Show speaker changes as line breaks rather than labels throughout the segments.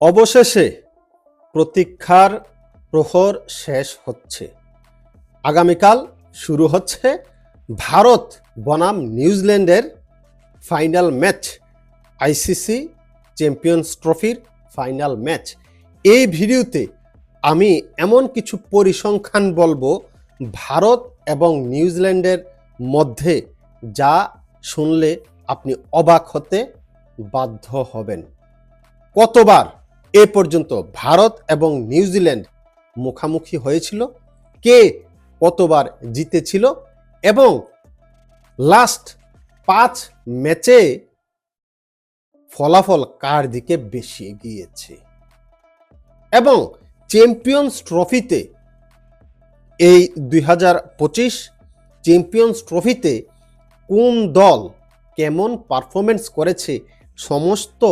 অবশেষে প্রতীক্ষার প্রহর শেষ হচ্ছে। আগামীকাল শুরু হচ্ছে ভারত বনাম নিউজিল্যান্ডের ফাইনাল ম্যাচ, আইসিসি চ্যাম্পিয়ন্স ট্রফির ফাইনাল ম্যাচ। এই ভিডিওতে আমি এমন কিছু পরিসংখ্যান বলব ভারত এবং নিউজিল্যান্ডের মধ্যে যা শুনলে আপনি অবাক হতে বাধ্য হবেন। কতবার এ পর্যন্ত ভারত এবং নিউজিল্যান্ড মুখামুখি হয়েছিল, কে কতবার জিতেছিল এবং লাস্ট পাঁচ ম্যাচে ফলাফল কার দিকে বেশি এগিয়েছে? এবং চ্যাম্পিয়ন্স ট্রফিতে এই দুই হাজার পঁচিশ চ্যাম্পিয়ন্স ট্রফিতে কোন দল কেমন পারফরমেন্স করেছে সমস্ত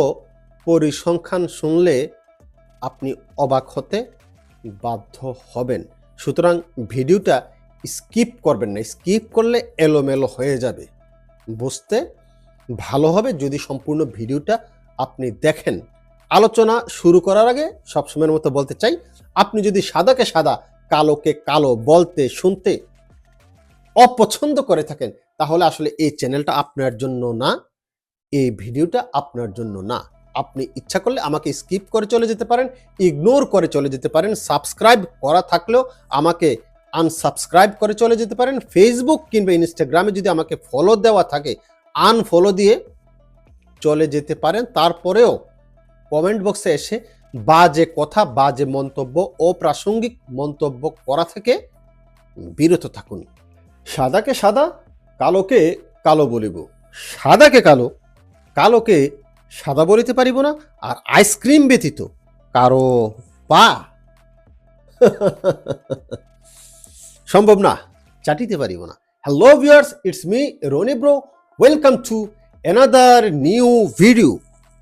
পরিসংখ্যান শুনলে আপনি অবাক হতে বাধ্য হবেন। সুতরাং ভিডিওটা স্কিপ করবেন না। স্কিপ করলে এলোমেলো হয়ে যাবে। বুঝতে ভালো হবে যদি সম্পূর্ণ ভিডিওটা আপনি দেখেন। আলোচনা শুরু করার আগে সবসময়ের মতো বলতে চাই, আপনি যদি সাদাকে সাদা, কালোকে কালো বলতে, শুনতে অপছন্দ করে থাকেন, তাহলে আসলে এই চ্যানেলটা আপনার জন্য না, এই ভিডিওটা আপনার জন্য না। আপনি ইচ্ছা করলে আমাকে স্কিপ করে চলে যেতে পারেন ইগনোর করে চলে যেতে পারেন সাবস্ক্রাইব করা থাকলেও আমাকে আনসাবস্ক্রাইব করে চলে যেতে পারেন। ফেসবুক কিংবা ইনস্টাগ্রামে যদি আমাকে ফলো দেওয়া থাকে আনফলো দিয়ে চলে যেতে পারেন। তারপরেও কমেন্ট বক্সে এসে বাজে কথা, বাজে মন্তব্য, অপ্রাসঙ্গিক মন্তব্য করা থেকে বিরত থাকুন। সাদাকে সাদা, কালোকে কালো বলিব। সাদাকে কালো, কালোকে সাদা বলিতে পারিব না আর আইসক্রিম ব্যতীত, কারও পা। সম্ভব না, চাটিতে পারিব না। Hello viewers it's me Rony bro welcome to another new video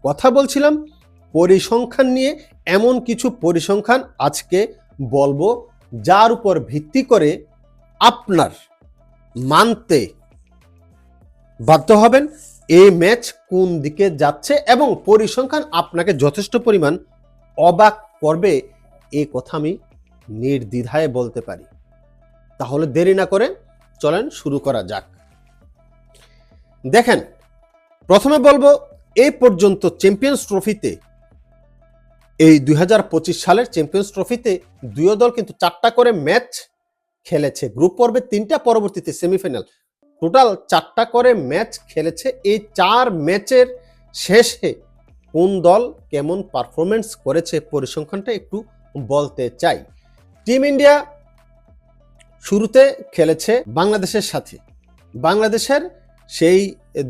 কথা বলছিলাম পরিসংখ্যান নিয়ে, এমন কিছু পরিসংখ্যান আজকে বলব, যার উপর ভিত্তি করে আপনার মানতে বাধ্য হবেন। এই ম্যাচ কোন দিকে যাচ্ছে এবং পরিসংখ্যান আপনাকে যথেষ্ট পরিমাণ অবাক করবে এই কথা আমি নির্দ্বিধায় বলতে পারি। তাহলে দেরি না করে চলেন শুরু করা যাক। দেখেন, প্রথমে বলব এই পর্যন্ত চ্যাম্পিয়ন্স ট্রফিতে, এই দুই হাজার পঁচিশ সালের চ্যাম্পিয়ন্স ট্রফিতে দুই দল কিন্তু চারটা করে ম্যাচ খেলেছে। গ্রুপ পর্বে তিনটা পরবর্তীতে সেমিফাইনাল। টোটাল চারটা করে ম্যাচ খেলেছে। এই চার ম্যাচের শেষে কোন দল কেমন পারফরমেন্স করেছে পরিসংখ্যানটা একটু বলতে চাই। টিম ইন্ডিয়া শুরুতে খেলেছে বাংলাদেশের সাথে। বাংলাদেশের সেই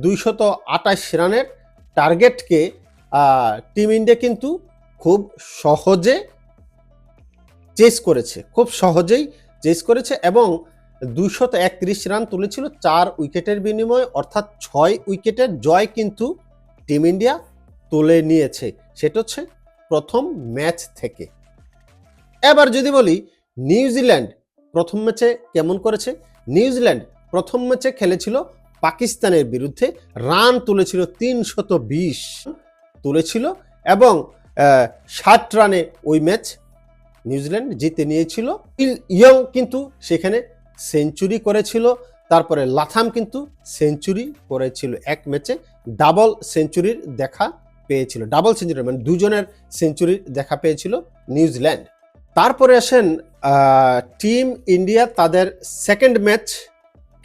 দুইশত আটাশ রানের টার্গেটকে টিম ইন্ডিয়া কিন্তু খুব সহজে চেস করেছে। খুব সহজেই চেস করেছে এবং দুইশত একত্রিশ রান তুলেছিল চার উইকেটের বিনিময়ে, অর্থাৎ ছয় উইকেটের জয় কিন্তু টিম ইন্ডিয়া তুলে নিয়েছে। সেটা হচ্ছে প্রথম ম্যাচ থেকে। এবার যদি বলি, নিউজিল্যান্ড প্রথম ম্যাচে কেমন করেছে? নিউজিল্যান্ড প্রথম ম্যাচে খেলেছিল পাকিস্তানের বিরুদ্ধে, রান তুলেছিল তিনশত বিশ তুলেছিল এবং ষাট রানে ওই ম্যাচ নিউজিল্যান্ড জিতে নিয়েছিল। ইয়ং কিন্তু সেখানে সেঞ্চুরি করেছিল, তারপরে লাথাম কিন্তু সেঞ্চুরি করেছিল। এক ম্যাচে ডাবল সেঞ্চুরির দেখা পেয়েছিল। ডাবল সেঞ্চুরি মানে দুজনের সেঞ্চুরির দেখা পেয়েছিল নিউজিল্যান্ড। তারপরে আসেন টিম ইন্ডিয়া তাদের সেকেন্ড ম্যাচ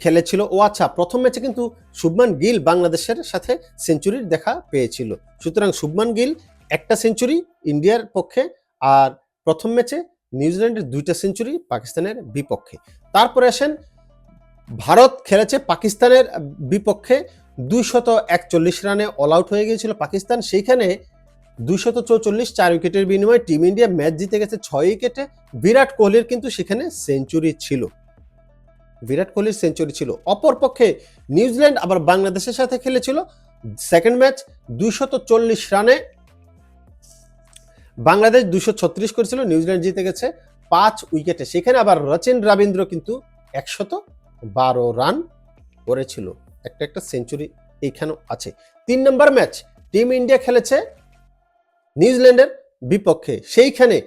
খেলেছিল। ও আচ্ছা প্রথম ম্যাচে কিন্তু শুভমান গিল বাংলাদেশের সাথে সেঞ্চুরির দেখা পেয়েছিল। সুতরাং শুভমান গিল একটা সেঞ্চুরি ইন্ডিয়ার পক্ষে, আর প্রথম ম্যাচে নিউজিল্যান্ডের দুইটা সেঞ্চুরি পাকিস্তানের বিপক্ষে। তারপরে আসেন, ভারত খেলেছে পাকিস্তানের বিপক্ষে দুইশত একচল্লিশ রানে অল আউট হয়ে গিয়েছিল পাকিস্তান। সেইখানে দুইশত চৌচল্লিশ, চার উইকেটের বিনিময়ে টিম ইন্ডিয়া ম্যাচ জিতে গেছে ছয় উইকেটে। বিরাট কোহলির কিন্তু সেখানে সেঞ্চুরি ছিল। বিরাট কোহলির সেঞ্চুরি ছিল। অপরপক্ষে নিউজিল্যান্ড আবার বাংলাদেশের সাথে খেলেছিল। সেকেন্ড ম্যাচ দুইশত চল্লিশ রানে বাংলাদেশ দুশো ছত্রিশ করেছিল, নিউজিল্যান্ড জিতে গেছে পাঁচ উইকেটে। সেখানে আবার রচেন রবীন্দ্র কিন্তু একশত বারো রান করেছিল। একটা একটা সেঞ্চুরি এইখানেও আছে। তিন নম্বর ম্যাচ টিম ইন্ডিয়া খেলেছে নিউজিল্যান্ডের বিপক্ষে। সেইখানে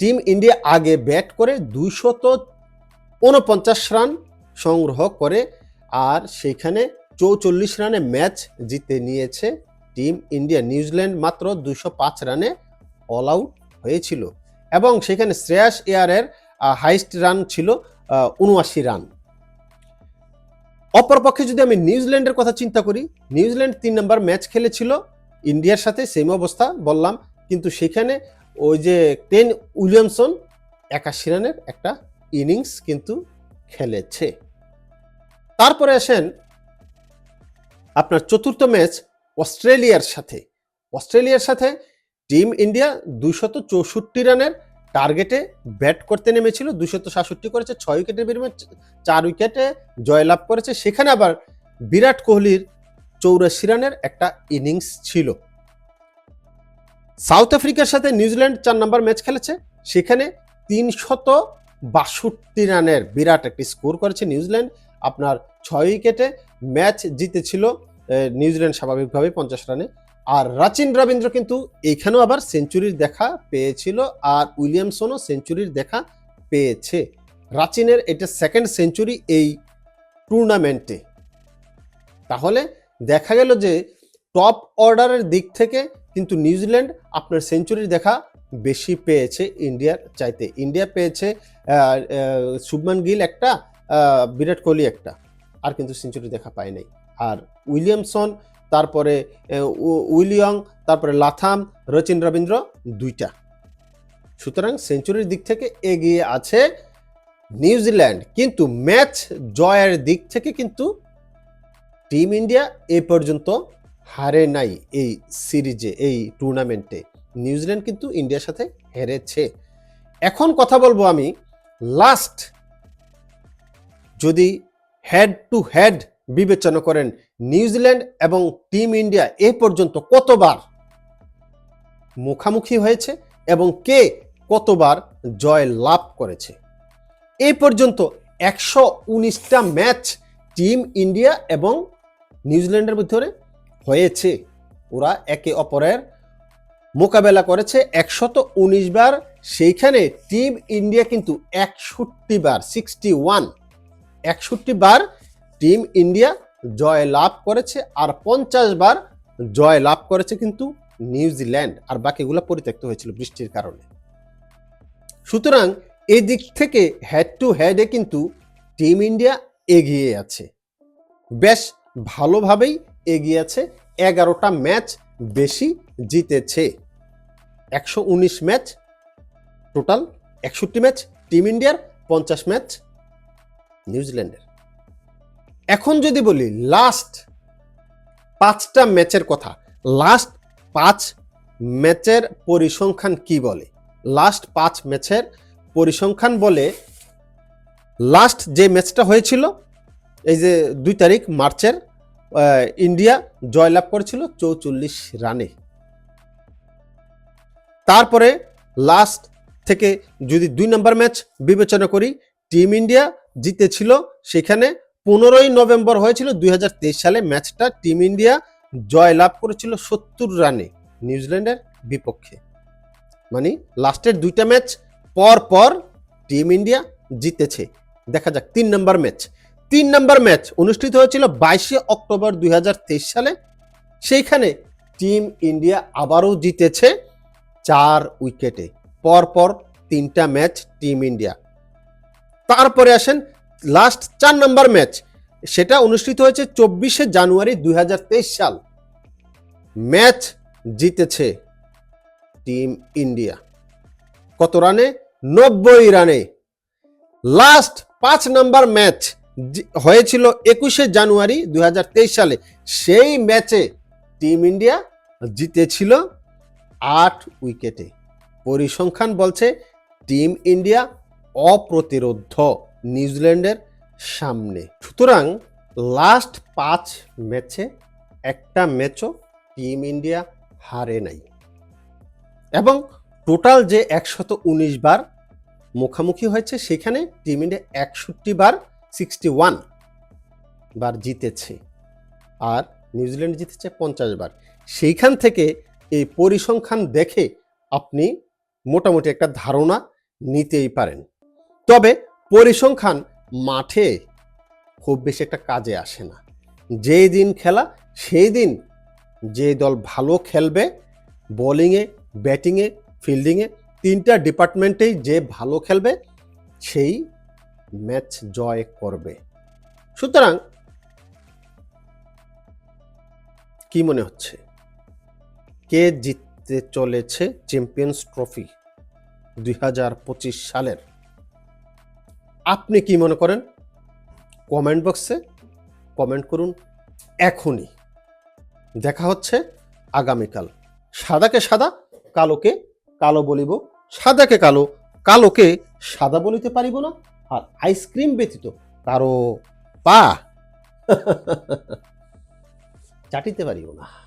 টিম ইন্ডিয়া আগে ব্যাট করে দুইশত উনপঞ্চাশ রান সংগ্রহ করে আর সেইখানে চৌচল্লিশ রানে ম্যাচ জিতে নিয়েছে টিম ইন্ডিয়া নিউজিল্যান্ড মাত্র দুশো পাঁচ রানে অল আউট হয়েছিল। এবং সেখানে শ্রেয়াস এয়ারের হাইস্ট রান ছিল উনআশি রান অপরপক্ষে যদি আমি নিউজিল্যান্ডের কথা চিন্তা করি, নিউজিল্যান্ড তিন নম্বর ম্যাচ খেলেছিল, ইন্ডিয়ার সাথে সেম অবস্থা বললাম, কিন্তু সেখানে ওই যে টেন উইলিয়ামসন একাশি রানের একটা ইনিংস কিন্তু খেলেছে। তারপরে আসেন আপনার চতুর্থ ম্যাচ অস্ট্রেলিয়ার সাথে। অস্ট্রেলিয়ার সাথে টিম ইন্ডিয়া দুশত চৌষট্টি রানের টার্গেটে ব্যাট করতে নেমেছিল দুশত সাতষট্টি করেছে, ছয় উইকেটের বিনিময়ে চার উইকেটে জয়লাভ করেছে। সেখানে আবার বিরাট কোহলির চৌরাশি রানের একটা ইনিংস ছিল। সাউথ আফ্রিকার সাথে নিউজিল্যান্ড চার নম্বর ম্যাচ খেলেছে। সেখানে তিনশত বাষট্টি রানের বিরাট একটি স্কোর করেছে নিউজিল্যান্ড। আপনার ছয় উইকেটে ম্যাচ জিতেছিল নিউজিল্যান্ড স্বাভাবিকভাবে পঞ্চাশ রানে। আর রাচিন রবীন্দ্র কিন্তু এইখানেও আবার সেঞ্চুরির দেখা পেয়েছিল আর উইলিয়ামসনও সেঞ্চুরির দেখা পেয়েছে। রাচিনের এটা সেকেন্ড সেঞ্চুরি এই টুর্নামেন্টে তাহলে দেখা গেল যে টপ অর্ডারের দিক থেকে কিন্তু নিউজিল্যান্ড আপনার সেঞ্চুরির দেখা বেশি পেয়েছে ইন্ডিয়ার চাইতে। ইন্ডিয়া পেয়েছে শুভমান গিল একটা বিরাট কোহলি একটা। আর কিন্তু সেঞ্চুরি দেখা পায় নাই। আর উইলিয়ামসন তারপরে উইলিয়ং, তারপরে লাথাম, রচিন রবীন্দ্র, দুইটা। সুতরাং সেঞ্চুরির দিক থেকে এগিয়ে আছে নিউজিল্যান্ড। কিন্তু ম্যাচ জয়ের দিক থেকে কিন্তু টিম ইন্ডিয়া এ পর্যন্ত হারে নাই এই সিরিজে, এই টুর্নামেন্টে। নিউজিল্যান্ড কিন্তু ইন্ডিয়ার সাথে হেরেছে। এখন কথা বলব আমি, লাস্ট যদি হেড টু হেড বিবেচনা করেন নিউজিল্যান্ড এবং টিম ইন্ডিয়া এ পর্যন্ত কতবার মুখামুখি হয়েছে এবং কে কতবার জয় লাভ করেছে। এই পর্যন্ত একশো উনিশটা ম্যাচ টিম ইন্ডিয়া এবং নিউজিল্যান্ডের ভিতরে হয়েছে। ওরা একে অপরের মোকাবেলা করেছে একশত উনিশ বার। সেইখানে টিম ইন্ডিয়া কিন্তু একষট্টি বার, সিক্সটি ওয়ান, একষট্টি বার টিম ইন্ডিয়া জয় লাভ করেছে আর পঞ্চাশ বার জয় লাভ করেছে কিন্তু নিউজিল্যান্ড আর বাকিগুলো পরিত্যক্ত হয়েছিল বৃষ্টির কারণে। সুতরাং এই দিক থেকে হেড টু হেডে কিন্তু টিম ইন্ডিয়া এগিয়ে আছে। বেশ ভালোভাবেই এগিয়ে আছে, এগারোটা ম্যাচ বেশি জিতেছে। একশো উনিশ ম্যাচ টোটাল, একষট্টি ম্যাচ টিম ইন্ডিয়ার, পঞ্চাশ ম্যাচ নিউজিল্যান্ডের। এখন যদি বলি লাস্ট পাঁচটা ম্যাচের কথা লাস্ট পাঁচ ম্যাচের পরিসংখ্যান কি বলে? লাস্ট পাঁচ ম্যাচের পরিসংখ্যান বলে লাস্ট যে ম্যাচটা হয়েছিল, এই যে দুই তারিখ মার্চের ইন্ডিয়া জয়লাভ করেছিল চৌচল্লিশ রানে। তারপরে লাস্ট থেকে যদি দুই নম্বর ম্যাচ বিবেচনা করি টিম ইন্ডিয়া জিতেছিল সেখানে পনেরোই নভেম্বর হয়েছিল দু হাজার তেইশ সালে ম্যাচটা টিম ইন্ডিয়া জয় লাভ করেছিল সত্তর রানে নিউজিল্যান্ডের বিপক্ষে। মানে লাস্টের দুইটা ম্যাচ পর পর টিম ইন্ডিয়া জিতেছে। দেখা যাক, তিন নম্বর ম্যাচ। তিন নম্বর ম্যাচ অনুষ্ঠিত হয়েছিল বাইশে অক্টোবর দুই হাজার তেইশ সালে। সেইখানে টিম ইন্ডিয়া আবারও জিতেছে চার উইকেটে। পর পর তিনটা ম্যাচ টিম ইন্ডিয়া। তারপরে আসেন লাস্ট চার নম্বর ম্যাচ, সেটা অনুষ্ঠিত হয়েছে চব্বিশে জানুয়ারি দুই হাজার তেইশ সাল। ম্যাচ জিতেছে টিম ইন্ডিয়া। কত রানে? নব্বই রানে। লাস্ট পাঁচ নাম্বার ম্যাচ হয়েছিল একুশে জানুয়ারি দুই হাজার তেইশ সালে। সেই ম্যাচে টিম ইন্ডিয়া জিতেছিল আট উইকেটে। পরিসংখ্যান বলছে টিম ইন্ডিয়া অপ্রতিরোধ। নিউজিল্যান্ডের সামনে। সুতরাং লাস্ট পাঁচ ম্যাচে একটা ম্যাচও টিম ইন্ডিয়া হারে নাই। এবং টোটাল যে একশত উনিশ বার মুখামুখি হয়েছে, সেখানে টিম ইন্ডিয়া একষট্টি বার সিক্সটি ওয়ান বার জিতেছে আর নিউজিল্যান্ড জিতেছে পঞ্চাশ বার। সেইখান থেকে এই পরিসংখ্যান দেখে আপনি মোটামুটি একটা ধারণা নিতেই পারেন। তবে পরিসংখ্যান মাঠে খুব বেশি একটা কাজে আসে না। যেই দিন খেলা, সেই দিন যে দল ভালো খেলবে বোলিংয়ে ব্যাটিংয়ে ফিল্ডিংয়ে তিনটা ডিপার্টমেন্টেই যে ভালো খেলবে, সেই ম্যাচ জয় করবে। সুতরাং কি মনে হচ্ছে? কে জিততে চলেছে চ্যাম্পিয়ন্স ট্রফি দুই হাজার পঁচিশ সালের আপনি কি মনে করেন? কমেন্ট বক্সে কমেন্ট করুন এখনই। দেখা হচ্ছে আগামীকাল। সাদাকে সাদা, কালোকে কালো বলিব। সাদাকে কালো, কালোকে সাদা বলিতে পারিব না। আর আইসক্রিম ব্যতীত কারও পা চাটিতে পারিব না।